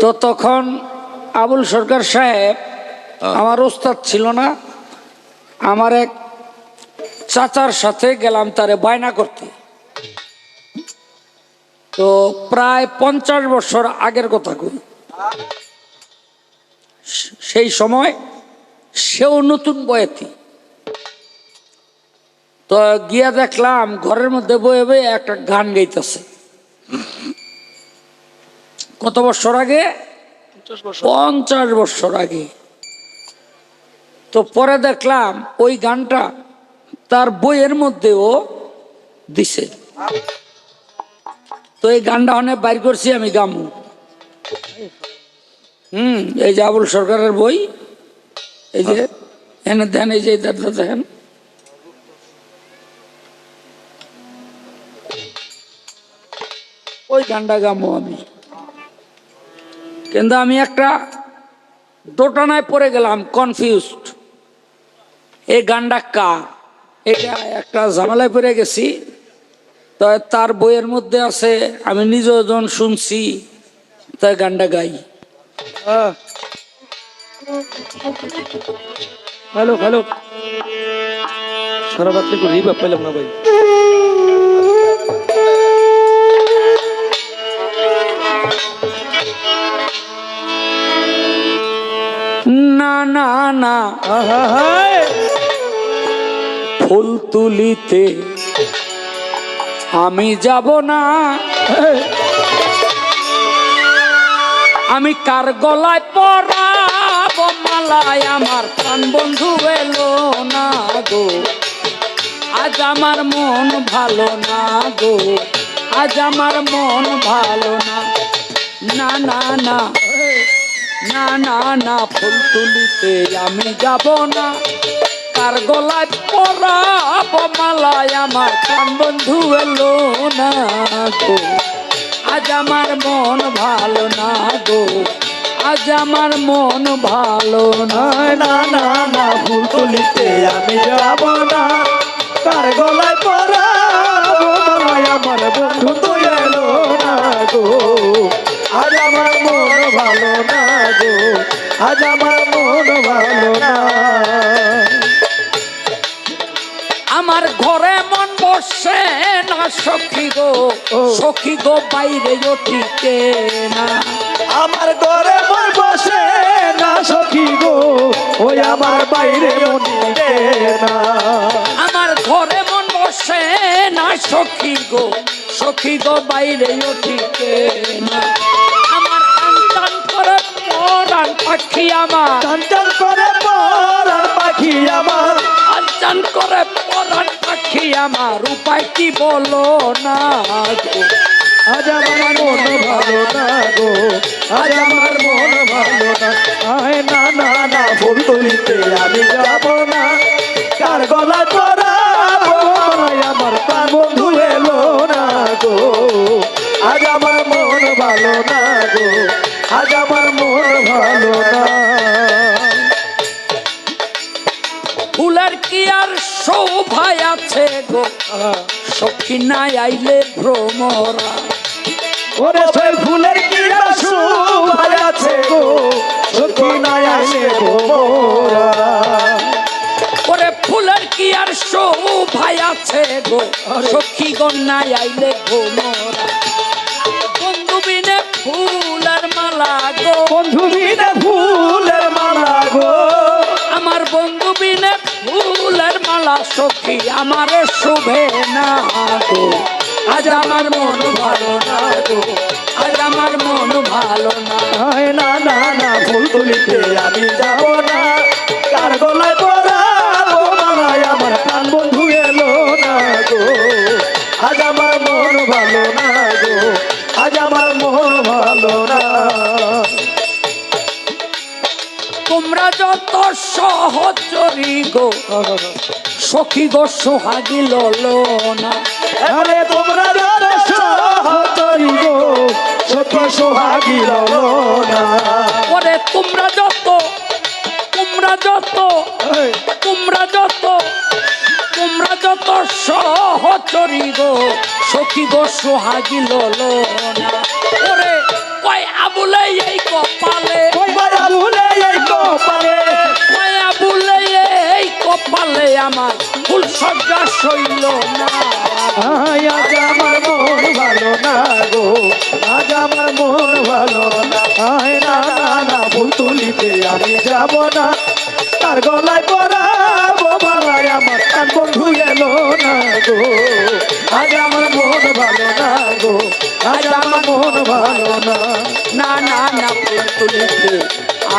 তো তখন আবুল সরকার সাহেব আমার ওস্তাদ ছিল না আমার এক চাচার সাথে গেলাম তারে বায়না করতে। তো প্রায় পঞ্চাশ বছর আগের কথা কই। সেই সময় সেও নতুন বয়াতি। তো গিয়া দেখলাম ঘরের মধ্যে বয়ে বয়ে একটা গান গাইতেছে। কত বছর আগে? পঞ্চাশ বছর। আগে। তো পরে দেখলাম ওই গানটা তার বইয়ের মধ্যেও দিছে। তো এই গানটা অনেক বাইর করছি আমি গামু। হুম এই যে আবুল সরকারের বই। এই যে এনে দেন এই যে এটা দেখেন। ওই গানটা গামো আমি। কিন্তু আমি একটা দোটানায় পড়ে গেলাম কনফিউজড এই গানটা কার? এটা একটা ঝামেলায় পড়ে গেছি। তো তার বইয়ের মধ্যে আছে, আমি নিজেও যখন শুনছি, তাই গানটা গাই। Hello hello. সারা পেলাম না ভাই। না না ফুল তুলিতে আমি যাব না। আমি কার গলায় পরাব মালায়? আমার প্রাণ বন্ধু এলো না গো। আজ আমার মন ভালো না গো। আজ আমার মন ভালো না। না না না। না না না, ফুল তুলিতে আমি যাব না। কার গলায় পরাব মালায় আমার প্রাণ বন্ধু এলো না গো। আজ আমার মন ভালো না গো। আজ আমার মন ভালো না না না ফুল তুলিতে আমি যাব না। কার গলায় পরাবো মালায় আমার বন্ধু তো এলো না গো। আজ আমার মন ভালো না গো আজ আমার মন ভালো না। আমার ঘরে মন বসে না সখী গো সখী গো বাইরে ওঠিকে না। আমার ঘরে মন বসে না সখী গো ওই আমার বাইরে মনিকে না। আমার ঘরে মন বসে না সখী গো সখী গো বাইরে ওঠিকে না। পরাণ পাখি আমার। টান করে পরান পাখি আমার। আনটান করে পরাণ পাখি আমার। উপায় কি বলো না গো? আজ আমার মন ভালো না গো। আজ আমার মন ভালো না। আয় না না না ফুল তুলিতে আমি যাব না। আজ আমার মন ভালো না। ফুলের কি আর শোভায় আছে গো? সখী নাই আইলে ভ্রমরা। ওরে সেই ফুলের কি শোভায় আছে গো? সত্যি নাই আসে গো ওরে ফুলের কি আর শোভায় আছে গো? সখী গন্যাই আইলে ভ্রমরা। মালা গো। বন্ধু বিনে ফুলের মালা গো। আমার বন্ধু বিনে ফুলের মালা সখী আমার শুভে না গো। আজ আমার মন ভালো না গো। আজ আমার মন ভালো না। হয় না না না ফুল তুলিতে আমি যাব যত সহচরি গো। সখী গো সোহাগী ললো না। আরে তোমরা যারা সহচরি গো সখী সোহাগী রলো না। ওরে তোমরা যত তোমরা যত তোমরা যত তোমরা যত সহচরি গো। সখী গো সোহাগী ললো না। ওরে কয় আমার ফুল সজ্জা সইল না। আয় আজ আমার মন ভালো না গো। আজ আমার মন ভালো না। আয় না না তুলিতে আমি যাব না। তার গলায় পরাবো বাবাই আমার কান বন্ধু এলো না গো। আজ আমার মন ভালো না গো। আজ আমার মন ভালো না। না না না তুলিতে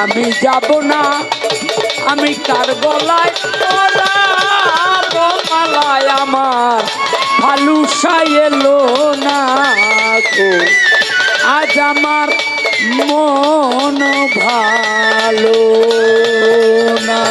আমি যাব না। আমি তার গলায় পরাবো মালায় আমার ভালুসা এলো না গো। আজ আমার মন ভালো না।